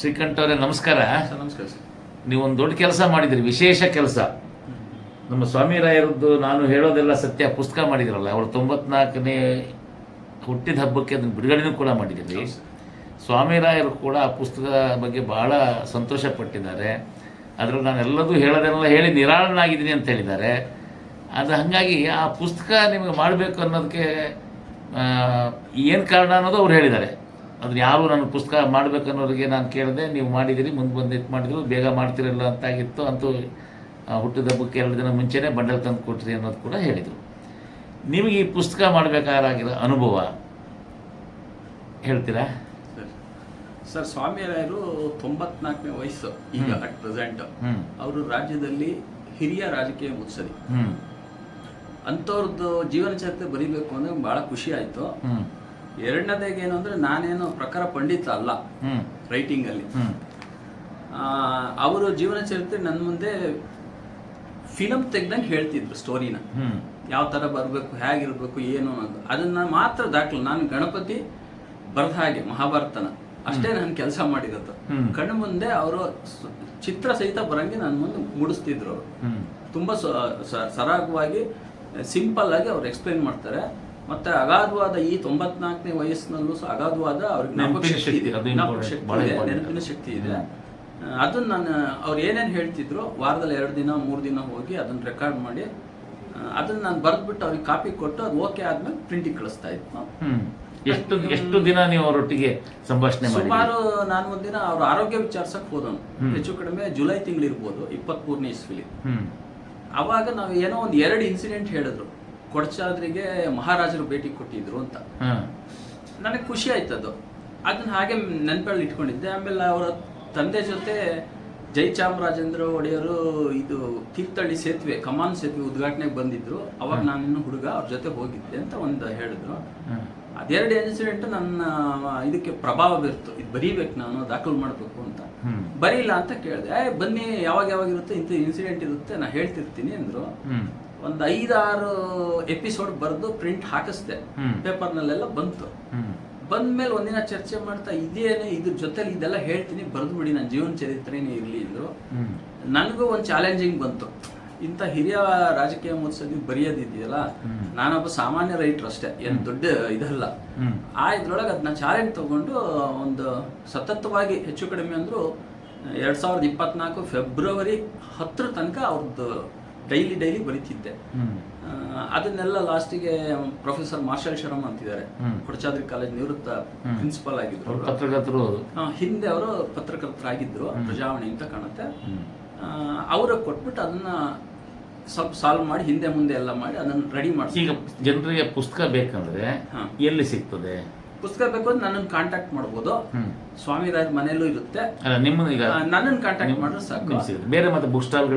ಶ್ರೀಕಂಠ ಅವರೇ ನಮಸ್ಕಾರ. ಸರ್ ನಮಸ್ಕಾರ ಸರ್. ನೀವು ಒಂದು ದೊಡ್ಡ ಕೆಲಸ ಮಾಡಿದಿರಿ ವಿಶೇಷ ಕೆಲಸ. ನಮ್ಮ ಸ್ವಾಮಿ ರಾಯರದ್ದು ನಾನು ಹೇಳೋದೆಲ್ಲ ಸತ್ಯ ಪುಸ್ತಕ ಮಾಡಿದಿರಲ್ಲ ಅವಳು ತೊಂಬತ್ನಾಲ್ಕನೇ ಹುಟ್ಟಿದ ಹಬ್ಬಕ್ಕೆ ಅದನ್ನು ಬಿಡುಗಡೆನೂ ಕೂಡ ಮಾಡಿದ್ದೀರಿ ಸ್ವಾಮಿ ರಾಯರು ಕೂಡ ಆ ಪುಸ್ತಕದ ಬಗ್ಗೆ ಬಹಳ ಸಂತೋಷ ಪಟ್ಟಿದ್ದಾರೆ ಅದರಲ್ಲಿ ನಾನು ಎಲ್ಲದೂ ಹೇಳೋದೆಲ್ಲ ಹೇಳಿ ನಿರಾಳನಾಗಿದ್ದೀನಿ ಅಂತ ಹೇಳಿದ್ದಾರೆ. ಅದು ಹಾಗಾಗಿ ಆ ಪುಸ್ತಕ ನಿಮಗೆ ಮಾಡಬೇಕು ಅನ್ನೋದಕ್ಕೆ ಏನು ಕಾರಣ ಅನ್ನೋದು ಅವ್ರು ಹೇಳಿದ್ದಾರೆ. ಅದನ್ನ ಯಾರು ನಾನು ಪುಸ್ತಕ ಮಾಡಬೇಕು ಅನ್ನೋರಿಗೆ ನಾನು ಕೇಳಿದೆ ನೀವು ಮಾಡಿದಿರಿ ಮುಂದೆ ಬಂದು ಇದು ಮಾಡಿದ್ರು ಬೇಗ ಮಾಡ್ತಿರಲ್ಲ ಅಂತ ಆಗಿತ್ತು ಅಂತೂ ಹುಟ್ಟಿದ ಹಬ್ಬಕ್ಕೆ ಎರಡು ದಿನ ಮುಂಚೆನೇ ಬಂಡಲ್ ತಂದು ಕೊಟ್ಟಿರಿ ಅನ್ನೋದು ಕೂಡ ಹೇಳಿದರು. ನಿಮಗೆ ಈ ಪುಸ್ತಕ ಮಾಡಬೇಕಾಗಿರೋ ಅನುಭವ ಹೇಳ್ತೀರಾ? ಸರ್ ಸರ್ ಸ್ವಾಮಿರಾಯರು ತೊಂಬತ್ನಾಲ್ಕನೇ ವಯಸ್ಸು ಈಗ ಅಟ್ ಪ್ರೆಸೆಂಟ್ ಅವರು ರಾಜ್ಯದಲ್ಲಿ ಹಿರಿಯ ರಾಜಕೀಯ ಮುತ್ಸದಿ ಅಂಥವ್ರದ್ದು ಜೀವನ ಚರಿತ್ರೆ ಬರೀಬೇಕು ಅಂದ್ರೆ ಬಹಳ ಖುಷಿ ಆಯ್ತು. ಹ್ಞೂ ಎರಡನೇದಾಗಿ ಏನು ಅಂದ್ರೆ ನಾನೇನು ಪ್ರಕಾರ ಪಂಡಿತ ಅಲ್ಲ ರೈಟಿಂಗ್ ಅಲ್ಲಿ. ಹ್ಞೂ ಅವರು ಜೀವನ ಚರಿತ್ರೆ ನನ್ನ ಮುಂದೆ ಫಿಲಮ್ ತೆಗ್ದಂಗೆ ಹೇಳ್ತಿದ್ರು ಸ್ಟೋರಿನ ಯಾವ ತರ ಬರಬೇಕು ಹೇಗಿರ್ಬೇಕು ಏನು ಅನ್ನೋದು. ಅದನ್ನ ಮಾತ್ರ ದಾಖಲು. ನಾನು ಗಣಪತಿ ಬರೆದ ಹಾಗೆ ಮಹಾಭಾರತನ. ಅಷ್ಟೇ ನಾನು ಕೆಲಸ ಮಾಡಿರೋದು. ಕಣ್ಣು ಮುಂದೆ ಅವರು ಚಿತ್ರ ಸಹಿತ ಬರಂಗೆ ನನ್ನ ಮುಂದೆ ಮುಡಿಸ್ತಿದ್ರು ಅವರು. ತುಂಬಾ ಸರಾಗವಾಗಿ ಸಿಂಪಲ್ ಆಗಿ ಅವ್ರು ಎಕ್ಸ್ಪ್ಲೈನ್ ಮಾಡ್ತಾರೆ. ಮತ್ತೆ ಅಗಾಧವಾದ ಈ ತೊಂಬತ್ನಾಲ್ಕನೇ ವಯಸ್ಸಿನಲ್ಲೂ ಸಹ ಅಗಾಧವಾದ ಅವ್ರಿಗೆ ಜ್ಞಾಪಕ ಶಕ್ತಿ ಇದೆ. ಜ್ಞಾಪಕ ಶಕ್ತಿ ನೆನಪಿನ ಶಕ್ತಿ ಇದೆ. ಅದನ್ನ ನಾನು ಅವ್ರು ಏನೇನು ಹೇಳ್ತಿದ್ರು ವಾರದಲ್ಲಿ ಎರಡು ದಿನ ಮೂರು ದಿನ ಹೋಗಿ ಅದನ್ನ ರೆಕಾರ್ಡ್ ಮಾಡಿ ಅದನ್ನ ನಾನು ಬರೆದ್ಬಿಟ್ಟು ಅವ್ರಿಗೆ ಕಾಪಿ ಕೊಟ್ಟು ಅದು ಓಕೆ ಆದ್ಮೇಲೆ ಪ್ರಿಂಟಿಗೆ ಕಳಿಸ್ತಾ ಇತ್ತು ಎಷ್ಟು ಎಷ್ಟು ದಿನ ನೀವು ಅವರೊಟ್ಟಿಗೆ ಸಂಭಾಷಣೆ ಸುಮಾರು ನಾನು ಒಂದಿನ ಅವ್ರ ಆರೋಗ್ಯ ವಿಚಾರಿಸಕ್ ಹೋದನು. ಹೆಚ್ಚು ಕಡಿಮೆ ಜುಲೈ ತಿಂಗಳಿರ್ಬೋದು ಇಪ್ಪತ್ಮೂರನೇ ಇಸ್ವಿಲಿ. ಅವಾಗ ನಾವು ಏನೋ ಒಂದು ಎರಡು ಇನ್ಸಿಡೆಂಟ್ ಹೇಳಿದ್ರು. ಕೊಡಚಾದ್ರಿಗೆ ಮಹಾರಾಜರು ಭೇಟಿ ಕೊಟ್ಟಿದ್ರು ಅಂತ. ನನಗೆ ಖುಷಿ ಅದು. ಅದನ್ನ ಹಾಗೆ ನೆನಪಲ್ಲಿ ಇಟ್ಕೊಂಡಿದ್ದೆ. ಆಮೇಲೆ ಅವರ ತಂದೆ ಜೊತೆ ಜಯಚಾಮರಾಜೇಂದ್ರ ಒಡೆಯರು ಇದು ತೀರ್ಥಹಳ್ಳಿ ಸೇತುವೆ ಕಮಾನ್ ಸೇತುವೆ ಉದ್ಘಾಟನೆಗೆ ಬಂದಿದ್ರು. ಅವಾಗ ನಾನಿನ್ನು ಹುಡುಗ ಅವ್ರ ಜೊತೆ ಹೋಗಿದ್ದೆ ಅಂತ ಒಂದು ಹೇಳಿದ್ರು. ಅದೆರಡು ಇನ್ಸಿಡೆಂಟ್ ನನ್ನ ಇದಕ್ಕೆ ಪ್ರಭಾವ ಬೀರ್ತು. ಇದು ಬರೀಬೇಕು ನಾನು ದಾಖಲು ಮಾಡಬೇಕು ಅಂತ. ಬರೀಲ್ಲ ಅಂತ ಕೇಳಿದೆ. ಬನ್ನಿ ಯಾವಾಗ ಯಾವಾಗ ಇರುತ್ತೆ ಇಂಥ ಇನ್ಸಿಡೆಂಟ್ ಇರುತ್ತೆ ನಾ ಹೇಳ್ತಿರ್ತೀನಿ ಅಂದ್ರು. ಒಂದು ಐದಾರು ಎಪಿಸೋಡ್ ಬರೆದು ಪ್ರಿಂಟ್ ಹಾಕಿಸ್ದೆ. ಪೇಪರ್ನಲ್ಲೆಲ್ಲ ಬಂತು. ಬಂದ್ಮೇಲೆ ಒಂದಿನ ಚರ್ಚೆ ಮಾಡ್ತಾ ಇದೇನೆ ಇದ್ರ ಜೊತೆಲಿ ಇದೆಲ್ಲ ಹೇಳ್ತೀನಿ ಬರೆದು ಬಿಡಿ ನನ್ನ ಜೀವನ ಚರಿತ್ರೆನೇ ಇರಲಿ ಅಂದ್ರು. ನನಗೂ ಒಂದು ಚಾಲೆಂಜಿಂಗ್ ಬಂತು. ಇಂಥ ಹಿರಿಯ ರಾಜಕೀಯ ಮುತ್ಸದಿ ಬರೆಯೋದಿದೆಯಲ್ಲ. ನಾನೊಬ್ಬ ಸಾಮಾನ್ಯ ರೈಟರ್ ಅಷ್ಟೇ ಏನು ದೊಡ್ಡ ಇದಲ್ಲ. ಆ ಇದ್ರೊಳಗೆ ಅದನ್ನ ಚಾಲೆಂಜ್ ತಗೊಂಡು ಒಂದು ಸತತವಾಗಿ ಹೆಚ್ಚು ಕಡಿಮೆ ಅಂದ್ರು ಎರಡ್ ಸಾವಿರದ ಇಪ್ಪತ್ನಾಲ್ಕು ಫೆಬ್ರವರಿ ಹತ್ತರ ತನಕ ಅವ್ರದ್ದು ಡೈಲಿ ಡೈಲಿ ಬರೀತಿದ್ದೆ. ಅದನ್ನೆಲ್ಲ ಲಾಸ್ಟಿಗೆ ಪ್ರೊಫೆಸರ್ ಮಾರ್ಷಲ್ ಶರಮ್ ಅಂತಿದ್ದಾರೆ. ಕೊಡಚಾದ್ರಿ ಕಾಲೇಜ್ ನಿವೃತ್ತ ಪ್ರಿನ್ಸಿಪಾಲ್ ಆಗಿದ್ರು. ಪತ್ರಕರ್ತರು ಹೌದು ಅವರು ಪತ್ರಕರ್ತರಾಗಿದ್ರು ಪ್ರಜಾವಣೆ ಅಂತ ಕಾಣುತ್ತೆ. ಅವರ ಕೊಟ್ಬಿಟ್ಟು ಅದನ್ನ ಸ್ವಲ್ಪ ಸಾಲ್ವ್ ಮಾಡಿ ಹಿಂದೆ ಮುಂದೆ ಎಲ್ಲ ಮಾಡಿ ಅದನ್ನ ರೆಡಿ ಮಾಡಿ ಈಗ ಜನರಿಗೆ ಪುಸ್ತಕ ಬೇಕಂದ್ರೆ ಎಲ್ಲಿ ಸಿಗ್ತದೆ? ಪುಸ್ತಕ ಬೇಕು ಅಂದ್ರೆ ನನ್ನನ್ನು ಕಾಂಟ್ಯಾಕ್ಟ್ ಮಾಡ್ಬೋದು. ಹ್ಮ್. ಸ್ವಾಮಿ ರಾಯರ್ ಮನೆಯಲ್ಲೂ ಇರುತ್ತೆ. ಅಲ್ಲ ನಿಮ್ಮ ಈಗ ನನ್ನನ್ನು ಕಾಂಟ್ಯಾಕ್ಟ್ ಮಾಡಿದ್ರೆ ಸಾಕು. ಸಿಗುತ್ತೆ. ಬೇರೆ ಮತ್ತೆ ಬುಕ್ ಸ್ಟಾಲ್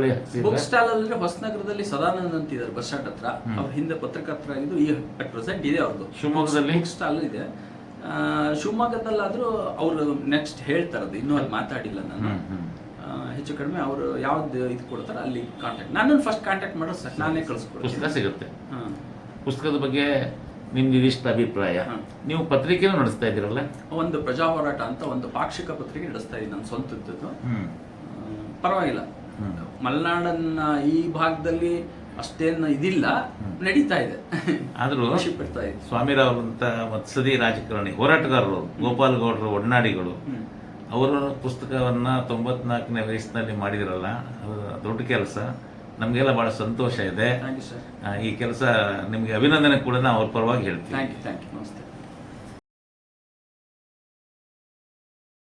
ಬುಕ್ ಸ್ಟಾಲ್ ಅಂದ್ರೆ ಹೊಸನಗರದಲ್ಲಿ ಸದಾನಂದ್ ಅಂತ ಇದ್ದಾರೆ ಬಸ್ ಸ್ಟಾಂಡ್ ಹತ್ರ. ಅವ್ರ ಹಿಂದೆ ಪತ್ರಕರ್ತರಾಗಿದ್ದು ಈ ಅಟ್ ಪ್ರೆಸೆಂಟ್ ಇದೆ ಅವ್ರದ್ದು. ಶಿವಮೊಗ್ಗದಲ್ಲಿ? ಬುಕ್ ಸ್ಟಾಲ್ ಇದೆ. ಶಿವಮೊಗ್ಗದಲ್ಲಾದ್ರೂ ಅವರು ನೆಕ್ಸ್ಟ್ ಹೇಳ್ತಾರದು ಇನ್ನೂ ಅಲ್ಲಿ ಮಾತಾಡಿಲ್ಲ ನಾನು. ಹೆಚ್ಚು ಕಡಿಮೆ ಅವರು ಯಾವ್ದು ಇದು ಕೊಡ್ತಾರೆ ಅಲ್ಲಿ ಕಾಂಟ್ಯಾಕ್ಟ್ ನನ್ನನ್ನು ಫಸ್ಟ್ ಕಾಂಟ್ಯಾಕ್ಟ್ ಮಾಡೋ ಸರ್ ನಾನೇ ಕಳಿಸ್ಕೊಡ್ತೀನಿ. ಸಿಗುತ್ತೆ. ಪುಸ್ತಕದ ಬಗ್ಗೆ ನಿಮ್ದು ನಿರ್ದಿಷ್ಟ ಅಭಿಪ್ರಾಯ. ನೀವು ಪತ್ರಿಕೆನೂ ನಡೆಸ್ತಾ ಇದ್ದೀರಲ್ಲ? ಒಂದು ಪ್ರಜಾ ಹೋರಾಟ ಅಂತ ಒಂದು ಪಾಕ್ಷಿಕ ಪತ್ರಿಕೆ ನಡೆಸ್ತಾ ಇದ್ದೀನಿ ನನ್ನ ಸ್ವಂತದ್ದು ಪರವಾಗಿಲ್ಲ. ಮಲೆನಾಡನ್ನ ಈ ಭಾಗದಲ್ಲಿ ಅಷ್ಟೇನು ಇದಿಲ್ಲ. ನಡೀತಾ ಇದೆ. ಆದರೂ ಪಡ್ತಾ ಇದೆ. ಸ್ವಾಮಿರಾವ್ರಂತ ಮತ್ಸದಿ ರಾಜಕಾರಣಿ ಹೋರಾಟಗಾರರು ಗೋಪಾಲ್ ಗೌಡರು ಒಡನಾಡಿಗಳು. ಅವರ ಪುಸ್ತಕವನ್ನ ತೊಂಬತ್ನಾಲ್ಕನೇ ವಯಸ್ಸಿನಲ್ಲಿ ಮಾಡಿದಿರಲ್ಲ ಅದು ದೊಡ್ಡ ಕೆಲಸ. ನಮಗೆಲ್ಲ ಬಹಳ ಸಂತೋಷ ಇದೆ. ಈ ಕೆಲಸ ನಿಮಗೆ ಅಭಿನಂದನೆ ಕೂಡ ನಾವು ಅವ್ರ ಪರವಾಗಿ ಹೇಳ್ತೀವಿ. ಥ್ಯಾಂಕ್ ಯು ಥ್ಯಾಂಕ್ ಯು ನಮಸ್ತೆ.